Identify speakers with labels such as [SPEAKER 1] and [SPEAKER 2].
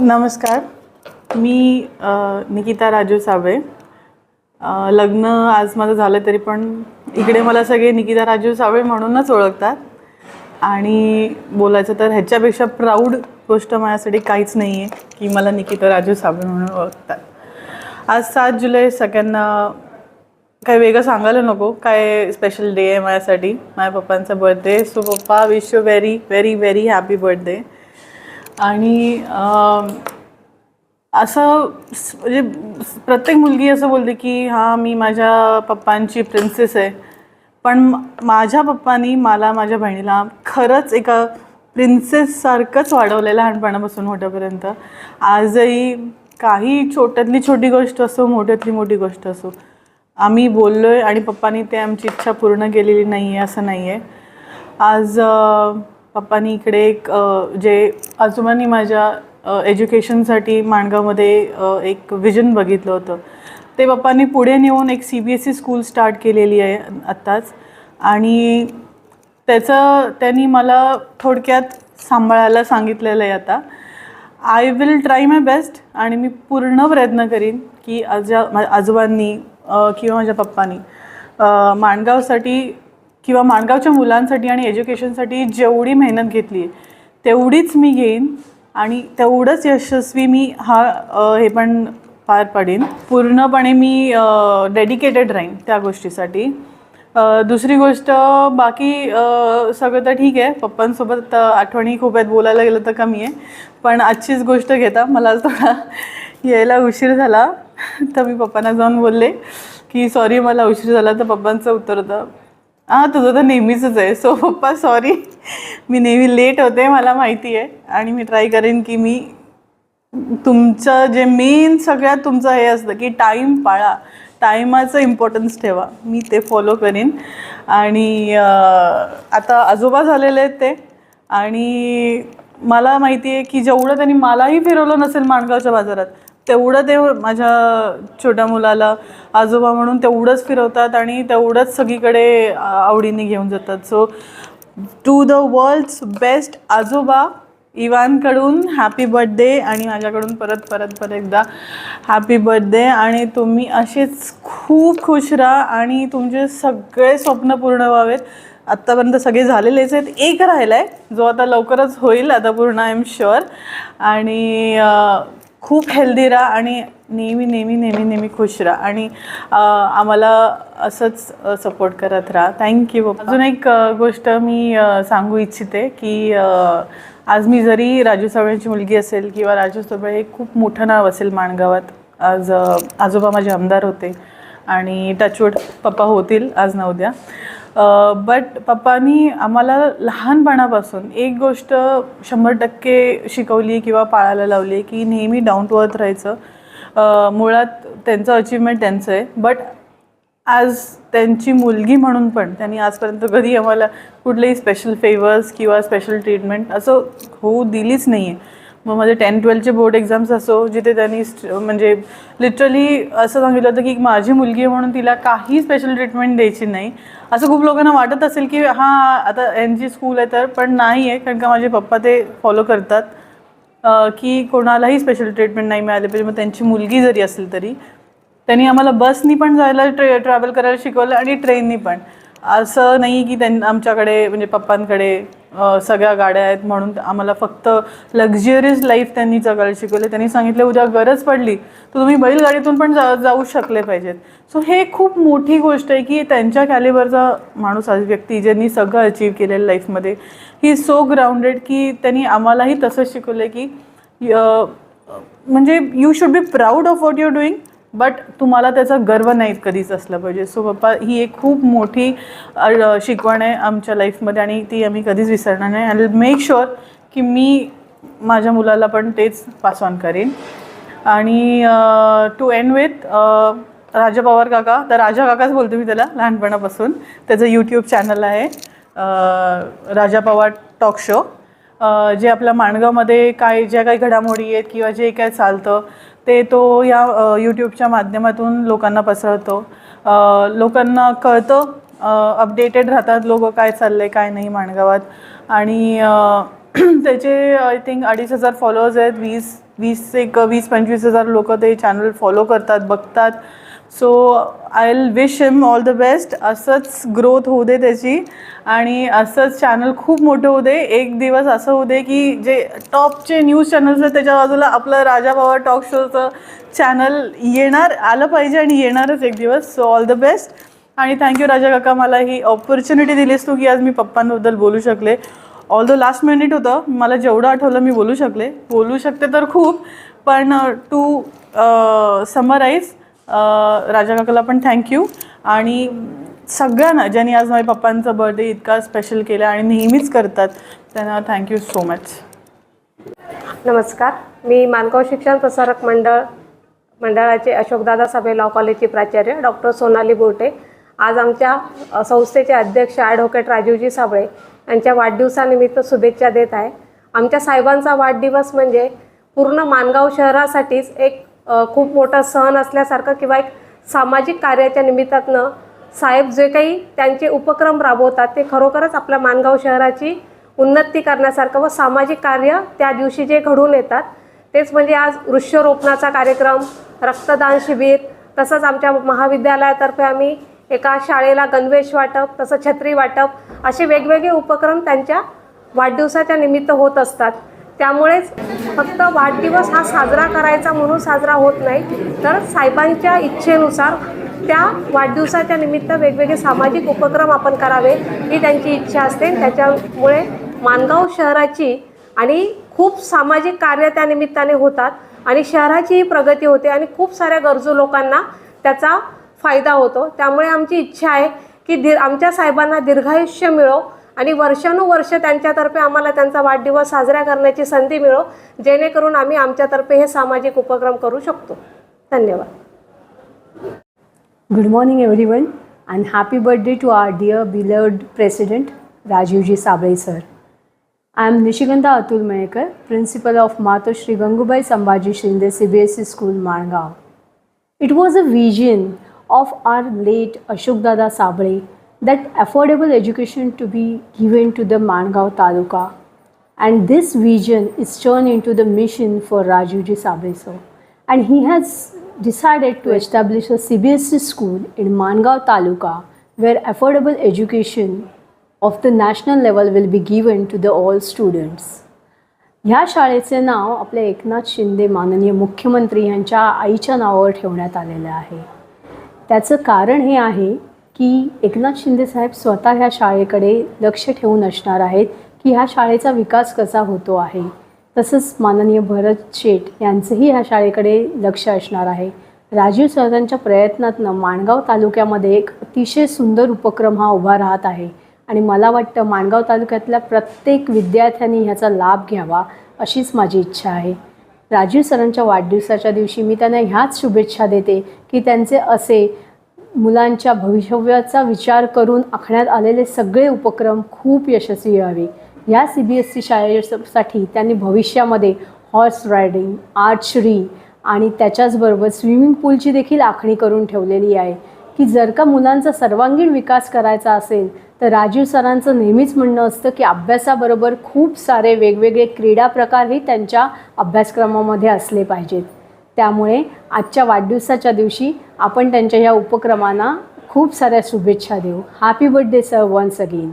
[SPEAKER 1] नमस्कार. मी निकिता राजू साबळे. लग्न आज माझं झालं तरी पण इकडे मला सगळे निकिता राजू साबळे म्हणूनच ओळखतात. आणि बोलायचं तर ह्याच्यापेक्षा प्राऊड गोष्ट माझ्यासाठी काहीच नाही आहे की मला निकिता राजू साबळे म्हणून ओळखतात. आज सात जुलै सगळ्यांना काही वेगळं सांगायला नको. काय स्पेशल डे आहे माझ्यासाठी? माझ्या पप्पांचा बर्थडे सो पप्पा wish you very very very happy birthday आणि असं म्हणजे प्रत्येक मुलगी असं बोलते की हां मी माझ्या पप्पांची प्रिन्सेस आहे. पण माझ्या पप्पांनी मला माझ्या बहिणीला खरंच एका प्रिन्सेससारखंच वाढवलं लहानपणापासून मोठ्यापर्यंत. आजही काही छोट्यातली छोटी गोष्ट असो मोठ्यातली मोठी गोष्ट असो आम्ही बोललो आहे आणि पप्पांनी ते आमची इच्छा पूर्ण केलेली नाही आहे असं नाही आहे आज पप्पांनी इकडे एक जे आजोबांनी माझ्या एज्युकेशनसाठी माणगावमध्ये एक विजन बघितलं होतं. ते पप्पांनी पुढे नेऊन एक C B S E school start केलेली आहे आत्ताच. आणि त्याचं त्यांनी मला थोडक्यात सांभाळायला सांगितलेलं आहे आता. I will try my best आणि मी पूर्ण प्रयत्न करीन की आजा आजोबांनी किंवा माझ्या पप्पांनी माणगावसाठी किंवा माणगावच्या मुलांसाठी आणि एज्युकेशनसाठी जेवढी मेहनत घेतली आहे तेवढीच मी घेईन आणि तेवढंच यशस्वी मी हा हे पण पार पाडेन. पूर्णपणे मी डेडिकेटेड राहीन त्या गोष्टीसाठी. दुसरी गोष्ट बाकी सगळं तर ठीक आहे. पप्पांसोबत आठवणी खूप आहेत बोलायला गेलं तर कमी आहे. पण आजचीच गोष्ट घेता मला थोडा यायला उशीर झाला. तर मी पप्पांना जाऊन बोलले की सॉरी मला उशीर झाला. तर पप्पांचं उत्तर होतं हां तुझं तर नेहमीचंच आहे. सो पप्पा सॉरी मी नेहमी लेट होते मला माहिती आहे. आणि मी ट्राय करेन की मी तुमचं जे मेन सगळ्यात तुमचं हे असतं की टाईम पाळा. टायमाचं इम्पॉर्टन्स ठेवा. मी ते फॉलो करीन. आणि आता आजोबा झालेले आहेत ते. आणि मला माहिती आहे की जेवढं त्यांनी मलाही फिरवलं नसेल माणगावच्या बाजारात तेवढं ते माझ्या छोट्या मुलाला आजोबा म्हणून तेवढंच फिरवतात आणि तेवढंच सगळीकडे आवडीने घेऊन जातात. So to the world's best आजोबा इवानकडून हॅपी बर्थडे आणि माझ्याकडून परत परत परत एकदा हॅपी बर्थडे आणि तुम्ही असेच खूप खुश राहा आणि तुमचे सगळे स्वप्न पूर्ण व्हावेत. आत्तापर्यंत सगळे झालेलेच आहेत. एक राहिला आहे जो आता लवकरच होईल आता पूर्ण आय एम शुअर. आणि खूप हेल्दी राहा आणि नेहमी नेहमी नेहमी नेहमी खुश राहा. आणि आम्हाला असंच सपोर्ट करत राहा. थँक्यू अजून एक गोष्ट मी सांगू इच्छिते की आज मी जरी राजू साबळेंची मुलगी असेल किंवा राजू साबळे हे खूप मोठं नाव असेल माणगावात. आज आजोबा माझे आमदार होते आणि टचवूड पप्पा होतील आज ना उद्या बट पप्पानी आम्हाला लहानपणापासून एक गोष्ट शंभर टक्के शिकवली किंवा पाळायला लावली की नेहमी डाऊन टू अर्थ राहायचं मुळात त्यांचं अचिव्हमेंट त्यांचं आहे. बट ॲज त्यांची मुलगी म्हणून पण त्यांनी आजपर्यंत कधी आम्हाला कुठलेही स्पेशल फेवर्स किंवा स्पेशल ट्रीटमेंट असं होऊ दिलीच नाही आहे मग माझे टेन ट्वेल्थचे बोर्ड एक्झाम्स असो जिथे त्यांनी स्ट- म्हणजे लिटरली असं सांगितलं होतं की माझी मुलगी आहे म्हणून तिला काही स्पेशल ट्रीटमेंट द्यायची नाही. असं खूप लोकांना वाटत असेल की हां आता यांची स्कूल आहे तर पण नाही आहे कारण का माझे पप्पा ते फॉलो करतात की कोणालाही स्पेशल ट्रीटमेंट नाही मिळाली पाहिजे मग त्यांची मुलगी जरी असेल तरी. त्यांनी आम्हाला बसनी पण जायला ट्रे ट्रॅव्हल करायला शिकवलं आणि ट्रेननी पण. असं नाही की त्यां आमच्याकडे म्हणजे पप्पांकडे सगळ्या गाड्या आहेत म्हणून आम्हाला फक्त लक्झरियस लाईफ त्यांनी जगायला शिकवले. त्यांनी सांगितले उद्या गरज पडली तर तुम्ही बैलगाडीतून पण जा जाऊ शकले पाहिजेत. सो हे खूप मोठी गोष्ट आहे की त्यांच्या कॅलिबरचा माणूस आज व्यक्ती ज्यांनी सगळं अचीव केलेलं लाईफमध्ये ही सो ग्राउंडेड की त्यांनी आम्हालाही तसंच शिकवलं की म्हणजे you should be proud of what you're doing but तुम्हाला त्याचा गर्व नाही कधीच असला पाहिजे. सो पप्पा ही एक खूप मोठी शिकवण आहे आमच्या लाईफमध्ये आणि ती आम्ही कधीच विसरणार नाही. आय मेक शुअर की मी माझ्या मुलाला पण तेच पास ऑन करेन. आणि to end with Raja Pawar काका तर राजा काकाच बोलते मी त्याला लहानपणापासून. त्याचं यूट्यूब चॅनल आहे राजा पवार टॉक शो जे आपल्या माणगावमध्ये काय ज्या काही घडामोडी आहेत किंवा जे काय चालतं ते तो या यूट्यूबच्या माध्यमातून लोकांना पसरवतो. लोकांना कळतं अपडेटेड राहतात लोक काय चाललं आहे काय नाही माणगावात. आणि त्याचे आय थिंक अडीच हजार फॉलोअर्स आहेत वीस वीस एक वीस पंचवीस हजार लोक ते चॅनल फॉलो करतात बघतात. So I will wish him all the best असंच ग्रोथ होऊ दे त्याची. आणि असंच चॅनल खूप मोठं होऊ दे. एक दिवस असं होऊ दे की जे टॉपचे न्यूज चॅनल्स आहेत त्याच्या बाजूला आपलं राजा बाबा टॉक शोचं चॅनल येणार आलं पाहिजे आणि येणारच एक दिवस. सो ऑल द बेस्ट आणि थँक्यू राजा काका मला ही ऑपॉर्च्युनिटी दिलीस तू की आज मी पप्पांबद्दल बोलू शकले. ऑल द लास्ट मिनिट होतं. मला जेवढं आठवलं मी बोलू शकले. बोलू शकते तर खूप पण uh, टू समराईज राजा काकाला पण थँक्यू आणि सगळ्यांना ज्यांनी आज माझ्या पप्पांचा बर्थडे इतका स्पेशल केला आणि नेहमीच करतात त्यांना थँक्यू सो मच
[SPEAKER 2] नमस्कार. मी मानगाव शिक्षण प्रसारक मंडळ मंडळाचे अशोकदादा सभे लॉ कॉलेजचे प्राचार्य डॉक्टर सोनाली बोटे. आज आमच्या संस्थेचे अध्यक्ष ॲडव्होकेट राजीवजी साबळे यांच्या वाढदिवसानिमित्त शुभेच्छा देत आहे. आमच्या साहेबांचा वाढदिवस म्हणजे पूर्ण मानगाव शहरासाठीच एक खूप मोठा सण असल्यासारखं किंवा एक सामाजिक कार्याच्या निमित्तातनं साहेब जे काही त्यांचे उपक्रम राबवतात ते खरोखरच आपल्या मानगाव शहराची उन्नती करण्यासारखं व सामाजिक कार्य त्या दिवशी जे घडून येतात तेच म्हणजे आज वृक्षरोपणाचा कार्यक्रम रक्तदान शिबिर तसंच आमच्या महाविद्यालयातर्फे आम्ही एका शाळेला गणवेश वाटप तसं छत्री वाटप असे वेगवेगळे उपक्रम त्यांच्या वाढदिवसाच्या निमित्त होत असतात. त्यामुळेच फक्त वाढदिवस हा साजरा करायचा म्हणून साजरा होत नाही तर साहेबांच्या इच्छेनुसार त्या वाढदिवसाच्या निमित्त वेगवेगळे सामाजिक उपक्रम आपण करावे ही त्यांची इच्छा असते. त्याच्यामुळे मानगाव शहराची आणि खूप सामाजिक कार्य त्या निमित्ताने होतात आणि शहराचीही प्रगती होते आणि खूप साऱ्या गरजू लोकांना त्याचा फायदा होतो. त्यामुळे आमची इच्छा आहे की दीर आमच्या साहेबांना दीर्घायुष्य मिळो. आणि वर्षानुवर्ष त्यांच्यातर्फे आम्हाला त्यांचा वाढदिवस साजरा करण्याची संधी मिळो जेणेकरून आम्ही आमच्यातर्फे हे सामाजिक उपक्रम करू शकतो. धन्यवाद.
[SPEAKER 3] Good morning everyone and happy birthday to our dear beloved president Rajivji Sable sir I am Nishigandha Atul Mayekar principal of Matoshri Gangubai Sambhaji Shinde C B S E school Mangaon it was a vision of our late Ashokdada Sable that affordable education to be given to the Mangaon Taluka. And this vision is turned into the mission for Rajivji Sabre sir. And he has decided to establish a CBSE school in Mangaon Taluka where affordable education of the national level will be given to the all students. ह्या शाळेचे नाव आपले एकनाथ शिंदे माननीय मुख्यमंत्री यांच्या आईच्या नावावर ठेवण्यात आलेलं आहे त्याचं कारण हे आहे की एकनाथ शिंदे साहेब स्वतः ह्या शाळेकडे लक्ष ठेवून असणार आहेत की ह्या शाळेचा विकास कसा होतो आहे. तसंच माननीय भरत शेठ यांचंही ह्या शाळेकडे लक्ष असणार आहे. राजीव सरांच्या प्रयत्नातनं माणगाव तालुक्यामध्ये एक अतिशय सुंदर उपक्रम हा उभा राहत आहे आणि मला वाटतं माणगाव तालुक्यातल्या प्रत्येक विद्यार्थ्यांनी ह्याचा लाभ घ्यावा अशीच माझी इच्छा आहे. राजीव सरांच्या वाढदिवसाच्या दिवशी मी त्यांना ह्याच शुभेच्छा देते की त्यांचे असे मुलांच्या भवितव्याचा विचार करून आखण्यात आलेले सगळे उपक्रम खूप यशस्वी व्हावे. या सी बी एस सी शाळेसाठी त्यांनी भविष्यामध्ये हॉर्स रायडिंग आर्चरी आणि त्याच्याचबरोबर स्विमिंग पूलची देखील आखणी करून ठेवलेली आहे. की जर का मुलांचा सर्वांगीण विकास करायचा असेल तर राजीव सरांचं नेहमीच म्हणणं असतं की अभ्यासाबरोबर खूप सारे वेगवेगळे क्रीडा प्रकारही त्यांच्या अभ्यासक्रमामध्ये असले पाहिजेत. त्यामुळे आजच्या वाढदिवसाच्या दिवशी आपण त्यांच्या ह्या उपक्रमांना खूप साऱ्या शुभेच्छा देऊ. Happy birthday sir once again